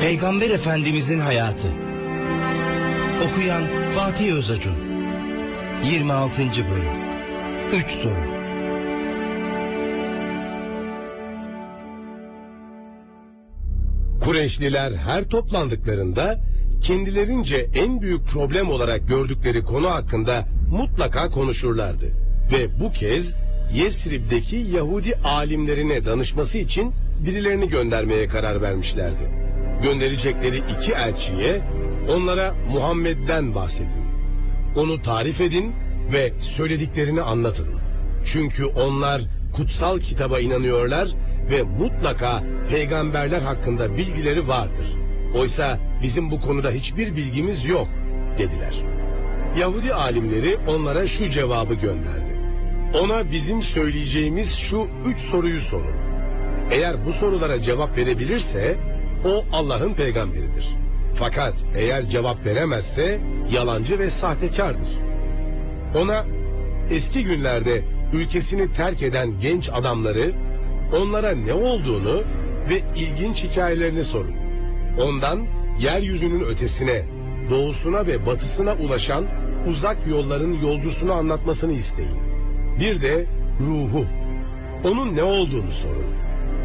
Peygamber Efendimizin hayatı. Okuyan Fatih Özacun. 26. bölüm. 3 soru. Kureyşliler her toplandıklarında kendilerince en büyük problem olarak gördükleri konu hakkında mutlaka konuşurlardı. Ve bu kez Yesrib'deki Yahudi alimlerine danışması için birilerini göndermeye karar vermişlerdi. Gönderecekleri iki elçiye onlara Muhammed'den bahsedin. Onu tarif edin ve söylediklerini anlatın. Çünkü onlar kutsal kitaba inanıyorlar ve mutlaka peygamberler hakkında bilgileri vardır. Oysa bizim bu konuda hiçbir bilgimiz yok dediler. Yahudi alimleri onlara şu cevabı gönderdi. Ona bizim söyleyeceğimiz şu üç soruyu sorun. Eğer bu sorulara cevap verebilirse o Allah'ın peygamberidir. Fakat eğer cevap veremezse yalancı ve sahtekardır. Ona eski günlerde ülkesini terk eden genç adamları onlara ne olduğunu ve ilginç hikayelerini sorun. Ondan yeryüzünün ötesine, doğusuna ve batısına ulaşan uzak yolların yolcusunu anlatmasını isteyin. Bir de ruhu. Onun ne olduğunu sorun.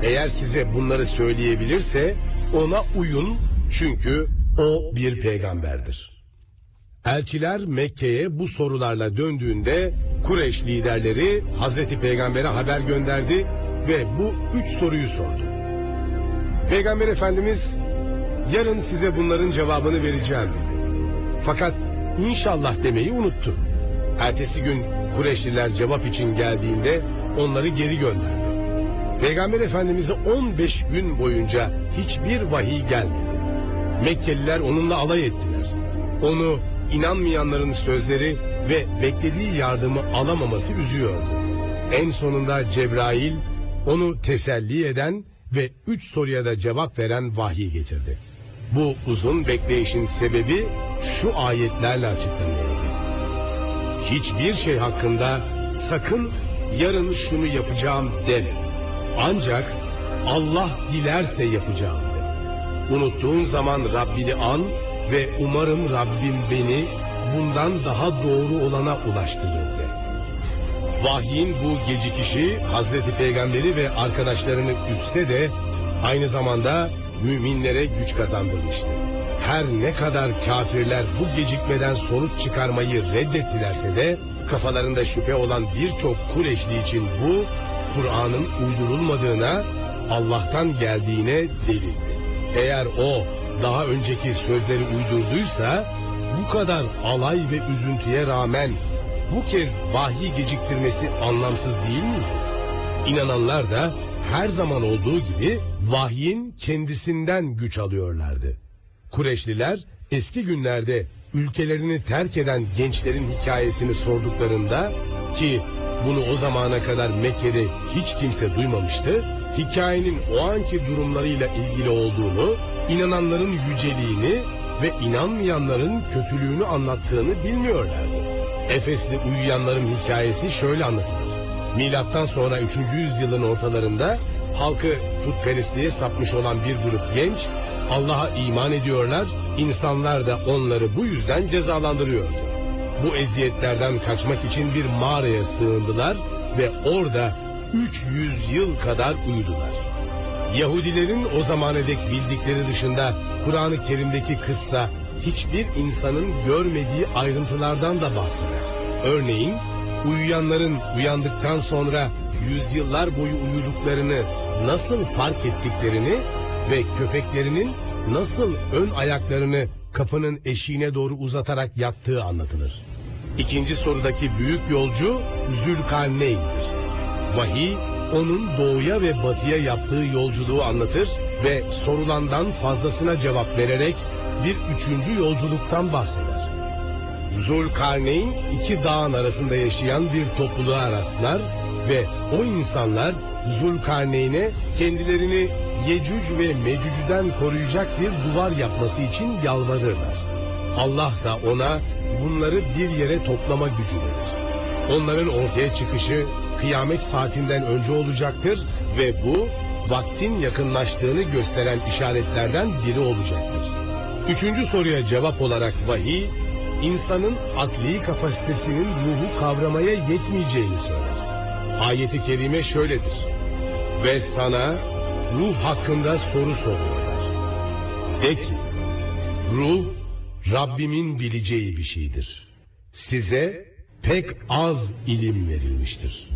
Eğer size bunları söyleyebilirse ona uyun çünkü o bir peygamberdir. Elçiler Mekke'ye bu sorularla döndüğünde Kureyş liderleri Hazreti Peygamber'e haber gönderdi ve bu üç soruyu sordu. Peygamber Efendimiz yarın size bunların cevabını vereceğim dedi. Fakat inşallah demeyi unuttu. Ertesi gün Kureyşliler cevap için geldiğinde onları geri gönderdi. Peygamber Efendimiz'e 15 gün boyunca hiçbir vahiy gelmedi. Mekkeliler onunla alay ettiler. Onu inanmayanların sözleri ve beklediği yardımı alamaması üzüyordu. En sonunda Cebrail onu teselli eden ve üç soruya da cevap veren vahiy getirdi. Bu uzun bekleyişin sebebi şu ayetlerle açıklanıyordu. Hiçbir şey hakkında sakın yarın şunu yapacağım deme. Ancak Allah dilerse yapacağım. Unuttuğun zaman Rabbini an ve umarım Rabbim beni bundan daha doğru olana ulaştırır de. Vahyin bu gecikişi Hazreti Peygamberi ve arkadaşlarını üstse de aynı zamanda müminlere güç kazandırmıştı. Her ne kadar kafirler bu gecikmeden sonuç çıkarmayı reddettilerse de kafalarında şüphe olan birçok Kureşli için bu Kur'an'ın uydurulmadığına Allah'tan geldiğine delildi. Eğer o daha önceki sözleri uydurduysa bu kadar alay ve üzüntüye rağmen bu kez vahiy geciktirmesi anlamsız değil mi? İnananlar da her zaman olduğu gibi vahyin kendisinden güç alıyorlardı. Kureşliler eski günlerde ülkelerini terk eden gençlerin hikayesini sorduklarında ki bunu o zamana kadar Mekke'de hiç kimse duymamıştı, hikayenin o anki durumlarıyla ilgili olduğunu, inananların yüceliğini ve inanmayanların kötülüğünü anlattığını bilmiyorlardı. Efesli uyuyanların hikayesi şöyle anlatılır. Milattan sonra 3. yüzyılın ortalarında halkı putperestliğe sapmış olan bir grup genç Allah'a iman ediyorlar, insanlar da onları bu yüzden cezalandırıyordu. Bu eziyetlerden kaçmak için bir mağaraya sığındılar ve orada 300 yıl kadar uyudular. Yahudilerin o zamana dek bildikleri dışında Kur'an-ı Kerim'deki kıssa hiçbir insanın görmediği ayrıntılardan da bahseder. Örneğin uyuyanların uyandıktan sonra yüzyıllar boyu uyuduklarını nasıl fark ettiklerini ve köpeklerinin nasıl ön ayaklarını kapının eşiğine doğru uzatarak yattığı anlatılır. İkinci sorudaki büyük yolcu Zülkarneyn'dir. Vahiy onun doğuya ve batıya yaptığı yolculuğu anlatır ve sorulandan fazlasına cevap vererek bir üçüncü yolculuktan bahseder. Zulkarneyn iki dağın arasında yaşayan bir topluluğa rastlar ve o insanlar Zulkarneyn'e kendilerini Yecüc ve Mecüc'den koruyacak bir duvar yapması için yalvarırlar. Allah da ona bunları bir yere toplama gücü verir. Onların ortaya çıkışı kıyamet saatinden önce olacaktır ve bu vaktin yakınlaştığını gösteren işaretlerden biri olacaktır. Üçüncü soruya cevap olarak vahiy, insanın akli kapasitesinin ruhu kavramaya yetmeyeceğini söyler. Ayeti kerime şöyledir. Ve sana ruh hakkında soru soruyorlar. De ki, ruh Rabbimin bileceği bir şeydir. Size pek az ilim verilmiştir.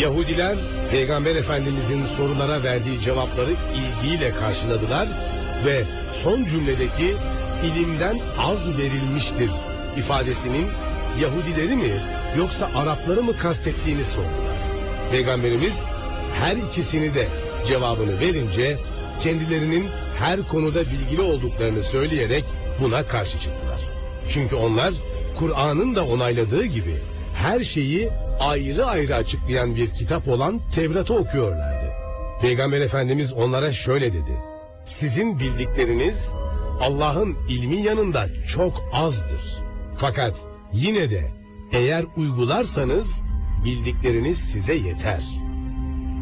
Yahudiler Peygamber Efendimizin sorulara verdiği cevapları ilgiyle karşıladılar ve son cümledeki ilimden az verilmiştir ifadesinin Yahudileri mi yoksa Arapları mı kastettiğini sordular. Peygamberimiz her ikisini de cevabını verince kendilerinin her konuda bilgili olduklarını söyleyerek buna karşı çıktılar. Çünkü onlar Kur'an'ın da onayladığı gibi her şeyi ayrı ayrı açıklayan bir kitap olan Tevrat'ı okuyorlardı. Peygamber Efendimiz onlara şöyle dedi. Sizin bildikleriniz Allah'ın ilmi yanında çok azdır. Fakat yine de eğer uygularsanız bildikleriniz size yeter.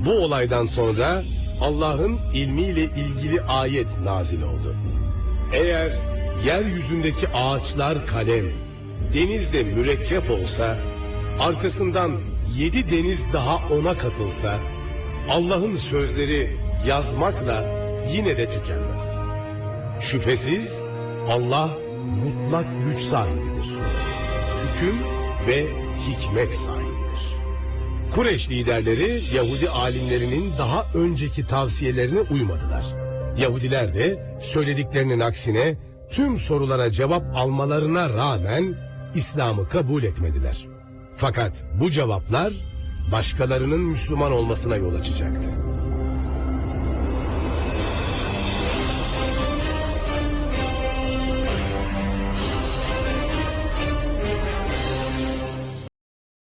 Bu olaydan sonra Allah'ın ilmiyle ilgili ayet nazil oldu. Eğer yeryüzündeki ağaçlar kalem, denizde mürekkep olsa, arkasından yedi deniz daha ona katılsa, Allah'ın sözleri yazmakla yine de tükenmez. Şüphesiz Allah mutlak güç sahibidir. Hüküm ve hikmet sahibidir. Kureş liderleri Yahudi alimlerinin daha önceki tavsiyelerine uymadılar. Yahudiler de söylediklerinin aksine tüm sorulara cevap almalarına rağmen İslam'ı kabul etmediler. Fakat bu cevaplar başkalarının Müslüman olmasına yol açacaktı.